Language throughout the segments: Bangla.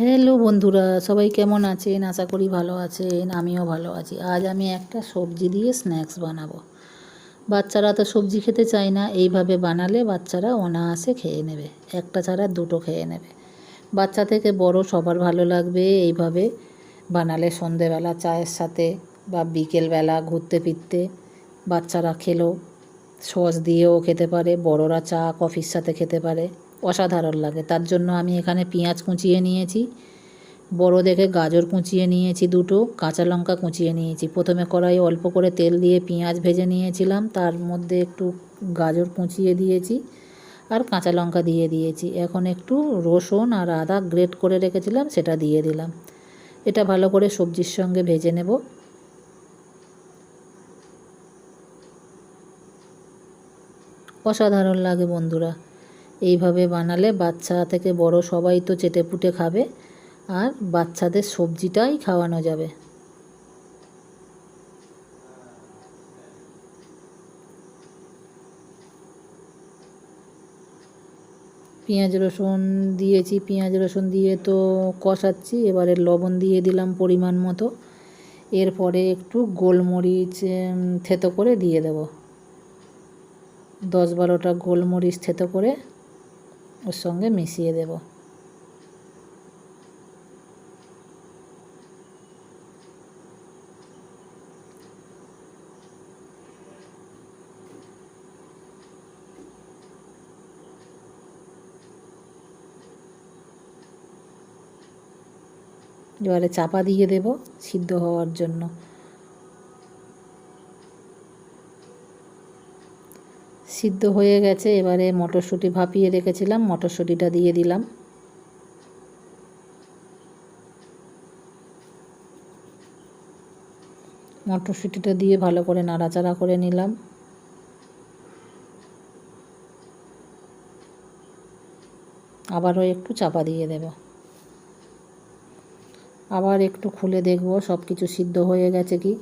হ্যালো বন্ধুরা, সবাই কেমন আছেন? আশা করি ভালো আছেন, আমিও ভালো আছি। আজ আমি একটা সবজি দিয়ে স্ন্যাক্স বানাবো। বাচ্চারা তো সবজি খেতে চায় না, এইভাবে বানালে বাচ্চারা অনায়াসে খেয়ে নেবে। একটা ছাড়া দুটো খেয়ে নেবে। বাচ্চা থেকে বড় সবার ভালো লাগবে, এইভাবে বানালে সন্ধেবেলা চায়ের সাথে বা বিকেলবেলা ঘুরতে ফিরতে বাচ্চারা খেলো, সস দিয়েও খেতে পারে, বড়রা চা, কফির সাথে খেতে পারে। অসাধারণ লাগে। তার জন্য আমি এখানে পেঁয়াজ কুচিয়ে নিয়েছি, বড় দেখে গাজর কুচিয়ে নিয়েছি দুটো, কাঁচা লঙ্কা কুচিয়ে নিয়েছি। প্রথমে কড়াই অল্প করে তেল দিয়ে পেঁয়াজ ভেজে নিয়েছিলাম, তার মধ্যে একটু গাজর কুচিয়ে দিয়েছি আর কাঁচা লঙ্কা দিয়ে দিয়েছি। এখন একটু রসুন আর আদা গ্রেট করে রেখেছিলাম, সেটা দিয়ে দিলাম। এটা ভালো করে সবজির সঙ্গে ভেজে নেব। অসাধারণ লাগে বন্ধুরা। এইভাবে বানালে বাচ্চা থেকে বড় সবাই তো চেটেপুটে খাবে আর বাচ্চাদের সবজিটাই খাওয়ানো যাবে। পেঁয়াজ রসুন দিয়েছি, পেঁয়াজ রসুন দিয়ে তো কষাচ্ছি, এবারে লবণ দিয়ে দিলাম পরিমাণ মতো। এরপরে একটু গোলমরিচ থেতো করে দিয়ে দেব। দশ বারোটা গোলমরিচ থেতো করে ওর সঙ্গে মিশিয়ে দেব এবারে চাপা দিয়ে দেব সিদ্ধ হওয়ার জন্য সিদ্ধ হয়ে গেছে। এবারে মটরশুঁটি ভাপিয়ে রেখেছিলাম, মটরশুঁটিটা দিয়ে দিলাম। মটরশুঁটিটা দিয়ে ভালো করে নাড়াচাড়া করে নিলাম। আবারও একটু চাপা দিয়ে দেব। আবার একটু খুলে দেখব সব কিছু সিদ্ধ হয়ে গেছে কি।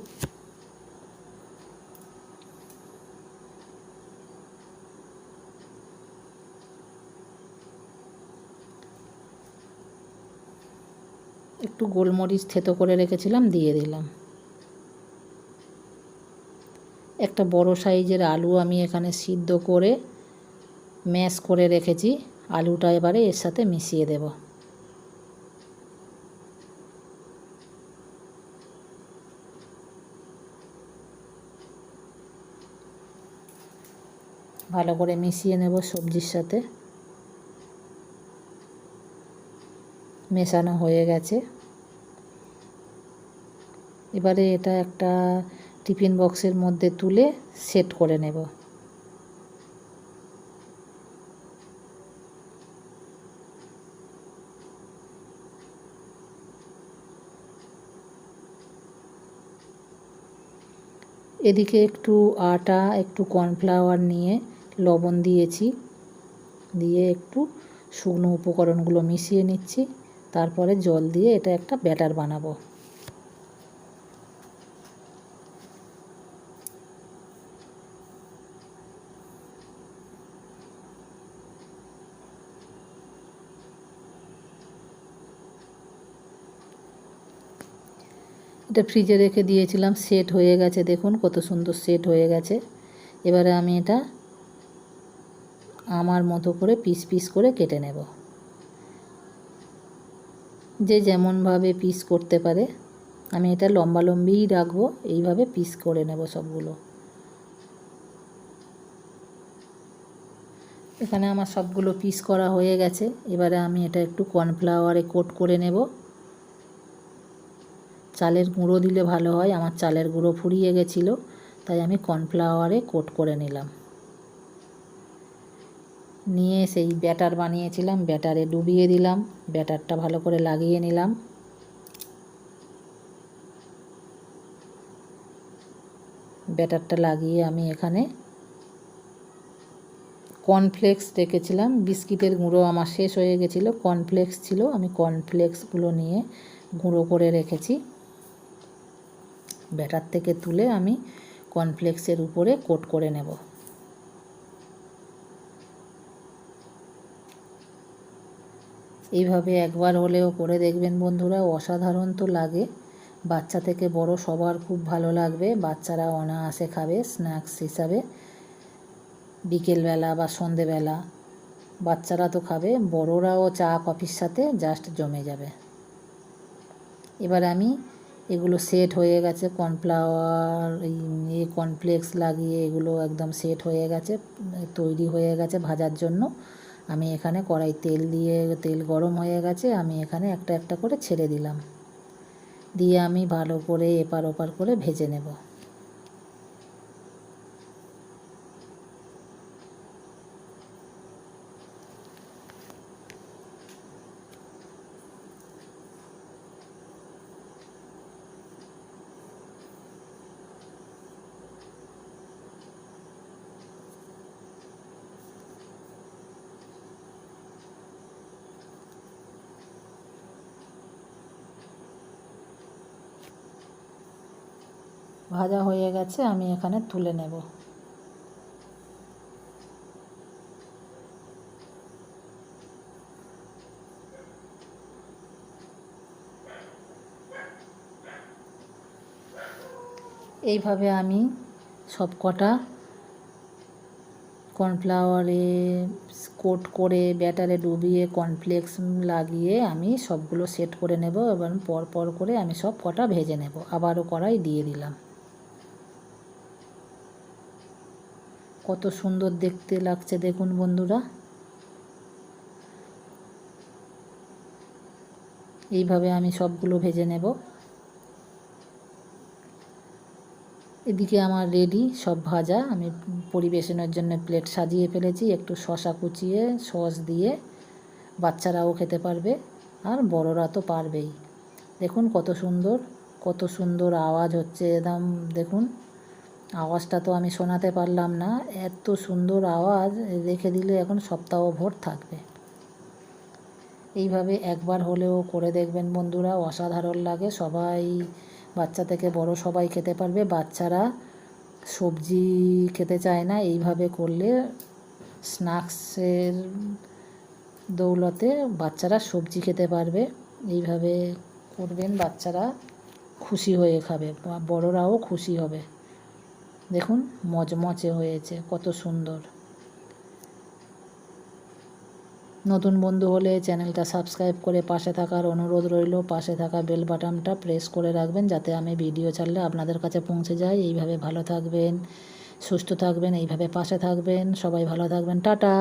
একটু গোলমরিচ থেতো করে রেখেছিলাম, দিয়ে দিলাম। একটা বড় সাইজের আলু আমি এখানে সিদ্ধ করে, ম্যাশ করে রেখেছি। আলুটা এবারে এর সাথে মিশিয়ে দেব। ভালো করে মিশিয়ে নেব সবজির সাথে। মেশানো হয়ে গেছে। এবারে এটা একটা টিফিন বক্সের মধ্যে তুলে সেট করে নেব। এদিকে একটু আটা, একটু কর্নফ্লাওয়ার নিয়ে লবণ দিয়েছি। দিয়ে একটু শুকনো উপকরণগুলো মিশিয়ে নিচ্ছি। তারপরে জল দিয়ে এটা একটা ব্যাটার বানাবো। এটা ফ্রিজে রেখে দিয়েছিলাম, সেট হয়ে গেছে, দেখুন কত সুন্দর সেট হয়ে গেছে। এবারে আমি এটা আমার মতো করে পিস পিস করে কেটে নেব। যে যেমনভাবে পিস করতে পারে, আমি এটা লম্বা লম্বিই রাখব, এইভাবে পিস করে নেব সবগুলো। এখানে আমার সবগুলো পিস করা হয়ে গেছে, এবারে আমি এটা একটু কর্নফ্লাওয়ারে কোট করে নেব। চালের গুঁড়ো দিলে ভালো হয়, আমার চালের গুঁড়ো ফুরিয়ে গেছিল, তাই আমি কর্নফ্লাওয়ারে কোট করে নিলাম। নিয়ে সেই ব্যাটার বানিয়েছিলাম, ব্যাটারে ডুবিয়ে দিলাম, ব্যাটারটা ভালো করে লাগিয়ে নিলাম। ব্যাটারটা লাগিয়ে আমি এখানে কর্নফ্লেক্স রেখেছিলাম, বিস্কিটের গুঁড়ো আমার শেষ হয়ে গেছিল কর্নফ্লেক্স ছিল, আমি কর্নফ্লেক্সগুলো নিয়ে গুঁড়ো করে রেখেছি। ব্যাটার থেকে তুলে আমি কর্নফ্লেক্সের উপরে কোট করে নেব। এইভাবে একবার হলেও করে দেখবেন বন্ধুরা, অসাধারণ তো লাগে। বাচ্চা থেকে বড় সবার খুব ভালো লাগবে। বাচ্চারা অনায়াসে খাবে স্ন্যাক্স হিসাবে। বিকেলবেলা বা সন্ধেবেলা বাচ্চারা তো খাবে, বড়রাও চা, কফির সাথে জাস্ট জমে যাবে। এবার আমি এগুলো সেট হয়ে গেছে কর্নফ্লাওয়ার এই কর্নফ্লেক্স লাগিয়ে এগুলো একদম সেট হয়ে গেছে, তৈরি হয়ে গেছে ভাজার জন্য। আমি এখানে কড়াই তেল দিয়ে, তেল গরম হয়ে গেছে, আমি এখানে একটা একটা করে ছেড়ে দিলাম। দিয়ে আমি ভালো করে এপার ওপার করে ভেজে নেব। ভাজা হয়ে গেছে, আমি এখানে তুলে নেব। এইভাবে আমি সব কটা কর্নফ্লাওয়ারে কোট করে ব্যাটারে ডুবিয়ে কর্নফ্লেক্স লাগিয়ে আমি সবগুলো সেট করে নেব এবং পর পর করে আমি সব কটা ভেজে নেব। আবারও কড়াই দিয়ে দিলাম। কত সুন্দর দেখতে লাগছে, দেখুন বন্ধুরা। এইভাবে আমি সবগুলো ভেজে নেব। এদিকে আমার রেডি, সব ভাজা। আমি পরিবেশনের জন্য প্লেট সাজিয়ে ফেলেছি, একটু শশা কুচিয়ে, সস দিয়ে। বাচ্চারাও খেতে পারবে, আর বড়রা তো পারবেই। দেখুন কত সুন্দর কত সুন্দর আওয়াজ হচ্ছে, একদম দেখুন। আওয়াজটা তো আমি শোনাতে পারলাম না। এত সুন্দর আওয়াজ রেখে দিলে এখন সপ্তাহ ভোর থাকবে। এইভাবে একবার হলেও করে দেখবেন বন্ধুরা, অসাধারণ লাগে। সবাই, বাচ্চা থেকে বড় সবাই খেতে পারবে। বাচ্চারা সবজি খেতে চায় না, এইভাবে করলে স্ন্যাক্সের দৌলতে বাচ্চারা সবজি খেতে পারবে। এইভাবে করবেন, বাচ্চারা খুশি হয়ে খাবে বড়রাও খুশি হবে। দেখুন মচমচে হয়েছে, কত সুন্দর। নতুন বন্ধু হলে চ্যানেলটা সাবস্ক্রাইব করে পাশে থাকার অনুরোধ রইল। পাশে থাকা বেল বাটনটা প্রেস করে রাখবেন যাতে আমি ভিডিও ছাড়লে আপনাদের কাছে পৌঁছে যায় এইভাবে ভালো থাকবেন, সুস্থ থাকবেন, এইভাবে পাশে থাকবেন। সবাই ভালো থাকবেন। টাটা!